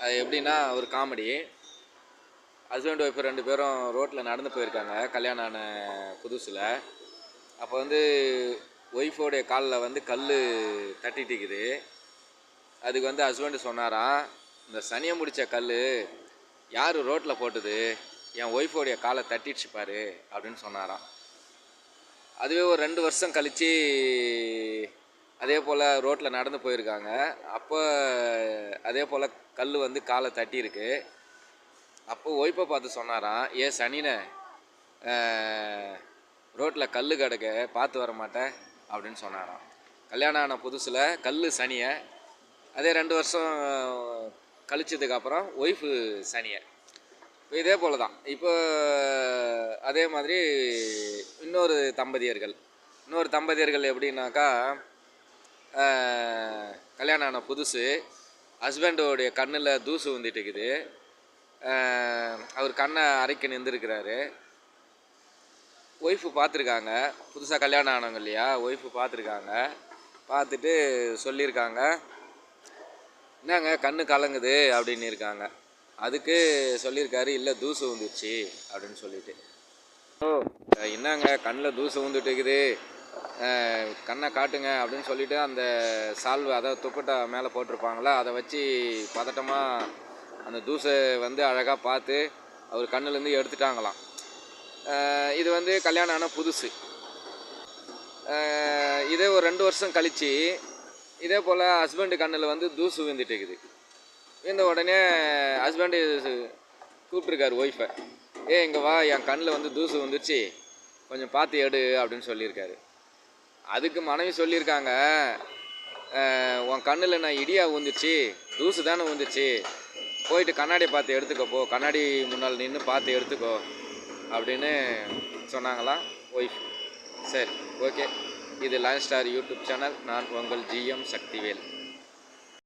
அது எப்படின்னா ஒரு காமெடி ஹஸ்பண்ட் ஒய்ஃப் ரெண்டு பேரும் ரோட்டில் நடந்து போயிருக்காங்க கல்யாணம் ஆன புதுசில். அப்போ வந்து ஒய்ஃபோடைய காலில் வந்து கல் தட்டிட்டு இருக்குது அதுக்கு வந்து ஹஸ்பண்டு சொன்னாராம் இந்த சனியை முடித்த கல் யார் ரோட்டில் போட்டது? என் ஒய்ஃபோடைய காலை தட்டிடுச்சு பாரு அப்படின்னு சொன்னாராம். அதுவே ஒரு ரெண்டு வருஷம் கழித்து அதே போல் ரோட்டில் நடந்து போயிருக்காங்க. அப்போ அதே போல் கல் வந்து காலை தட்டியிருக்கு. அப்போ ஒய்ஃபை பார்த்து சொன்னாராம் ஏ சனினே ரோட்டில் கல் கிடக்க பார்த்து வர மாட்டேன் அப்படின்னு சொன்னாராம். கல்யாணம் ஆன புதுசில் கல் சனியை அதே ரெண்டு வருஷம் கழிச்சதுக்கப்புறம் ஒய்ஃபு சனியை. இப்போ இதே போல் தான். இப்போ அதே மாதிரி இன்னொரு தம்பதியர்கள் இன்னொரு தம்பதியர்கள் எப்படின்னாக்கா கல்யாணம் ஆன புதுசு. ஹஸ்பண்டோடைய கண்ணில் தூசு வந்துட்டு இருக்குது அவர் கண்ணை அரைக்க நின்றுருக்கிறாரு. ஒய்ஃபு பார்த்துருக்காங்க. புதுசாக கல்யாணம் ஆனவங்க இல்லையா? ஒய்ஃபு பார்த்துருக்காங்க. பார்த்துட்டு சொல்லியிருக்காங்க. என்னங்க கண்ணு கலங்குது அப்படின்னு இருக்காங்க. அதுக்கு சொல்லியிருக்காரு இல்லை தூசு வந்துச்சு அப்படின்னு சொல்லிட்டு. ஓ என்னங்க கண்ணில் தூசு வந்துட்டு இருக்குது கண்ணை காட்டுங்க அப்படின்னு சொல்லிட்டு அந்த சால்வு அதாவது துப்பட்டா மேலே போட்டிருப்பாங்களா அதை வச்சு பதட்டமாக அந்த தூசை வந்து அழகாக பார்த்து அவர் கண்ணுலேருந்து எடுத்துட்டாங்களாம். இது வந்து கல்யாணம் ஆன புதுசு. இதே ஒரு ரெண்டு வருஷம் கழித்து இதே போல் ஹஸ்பண்டு கண்ணில் வந்து தூசு விழுந்துட்டு இருக்குது விழுந்த உடனே ஹஸ்பண்டு கூப்பிட்ருக்காரு ஒய்ஃபை ஏ இங்கே வா என் கண்ணில் வந்து தூசு வந்துருச்சு கொஞ்சம் பார்த்து எடு அப்படின்னு சொல்லியிருக்காரு. அதுக்கு மனைவி சொல்லியிருக்காங்க உன் கண்ணில் நான் இடியா ஊந்துச்சு தூசு தானே ஊந்துச்சு. போயிட்டு கண்ணாடியை பார்த்து எடுத்துக்கோ போ. கண்ணாடி முன்னால் நின்று பார்த்து எடுத்துக்கோ அப்படின்னு சொன்னாங்களாம் ஒய்ஃப் சரி ஓகே இது லைன் ஸ்டார் யூடியூப் சேனல். நான் உங்கள் ஜிஎம் சக்திவேல்.